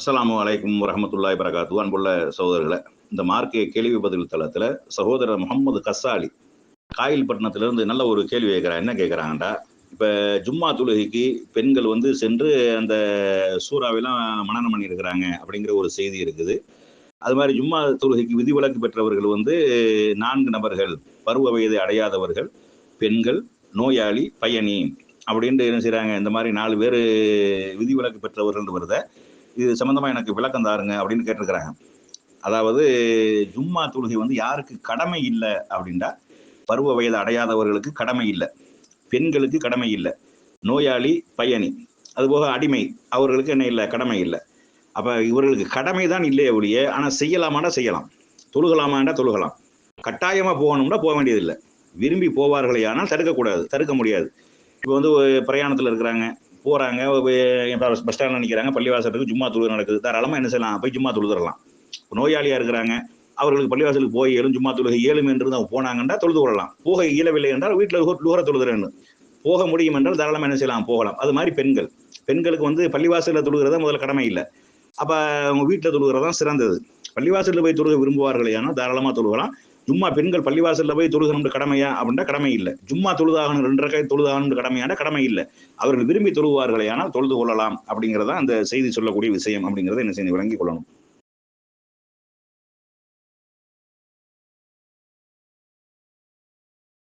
அஸ்ஸலாமு வலைக்கும் ரஹமத்துல்லாய் வரகாத்து அன்புள்ள சகோதரர்களை இந்த மார்க்கே கேள்வி பதில் தளத்தில் சகோதரர் முகமது கசாலி காயில்பட்டினத்திலிருந்து நல்ல ஒரு கேள்வி கேட்குறாங்க என்ன கேட்குறாங்கடா இப்போ ஜும்மா தொழுகைக்கு பெண்கள் வந்து சென்று அந்த சூறாவெல்லாம் மனநம் பண்ணியிருக்கிறாங்க அப்படிங்கிற ஒரு செய்தி இருக்குது. அது மாதிரி ஜும்மா தொழுகைக்கு விதிவிலக்கு பெற்றவர்கள் வந்து நான்கு நபர்கள் பருவ வயதை அடையாதவர்கள் பெண்கள் நோயாளி பயணி அப்படின்ட்டு என்ன செய்கிறாங்க இந்த மாதிரி நாலு பேர் விதிவிலக்கு பெற்றவர்கள் வருத. இது சம்மந்தமாக எனக்கு விளக்கம் தாருங்க அப்படின்னு கேட்டிருக்கிறாங்க. அதாவது ஜும்மா தொழுகை வந்து யாருக்கு கடமை இல்லை அப்படின்னா பருவ வயது அடையாதவர்களுக்கு கடமை இல்லை. பெண்களுக்கு கடமை இல்லை. நோயாளி பயணி. அதுபோக அடிமை. அவர்களுக்கு என்ன இல்லை? கடமை இல்லை. அப்போ இவர்களுக்கு கடமை தான் இல்லையே ஒழிய ஆனால் செய்யலாமாண்டா செய்யலாம். தொழுகலாமாண்டா தொழுகலாம். கட்டாயமாக போகணும்னா போக வேண்டியதில்லை. விரும்பி போவார்களே ஆனால் தடுக்கக்கூடாது தடுக்க முடியாது. இப்போ வந்து பிரயாணத்தில் இருக்கிறாங்க. போகிறாங்க பஸ் ஸ்டாண்டில் நிற்கிறாங்க பள்ளிவாசலுக்கு ஜும்மா தொழுது நடக்குது. தாராளமாக என்ன செய்யலாம்? போய் ஜும்மா தொழுதுறலாம் நோயாளியாக இருக்கிறாங்க அவர்களுக்கு பள்ளிவாசலுக்கு போய் ஏழும் ஜும்மா தொழுகை ஏழும் என்று அவங்க போனாங்கன்னா தொழுது கொள்ளலாம். போக இயலவில்லை என்றால் வீட்டில் லுகர தொழுதுறேன்னு. போக முடியும் என்றால் தாராளமாக என்ன செய்யலாம்? போகலாம். அது மாதிரி பெண்கள். பெண்களுக்கு வந்து பள்ளிவாசலில் தொழுகிறதா முதல்ல கடமை இல்லை. அப்போ அவங்க வீட்டில் தொழுகிறதான் சிறந்தது. பள்ளிவாசலில் போய் தொழுக விரும்புவார்களே ஆனால் தாராளமாக தொழுகலாம். ஜும்மா பெண்கள் பள்ளிவாசலில் போய் தொழுகணும்னு கடமையா? அப்படின்னா கடமை இல்லை. ஜும்மா தொழுதாகணும் ரெண்டரை ரகை தொழுதாகணும்னு கடமையான கடமை இல்லை. அவர்கள் விரும்பி தொழுவார்களே ஆனால் தொழுது கொள்ளலாம் அப்படிங்கிறதா அந்த செய்தி சொல்லக்கூடிய விஷயம் அப்படிங்கிறத என்ன செய்து விளங்கி கொள்ளணும்.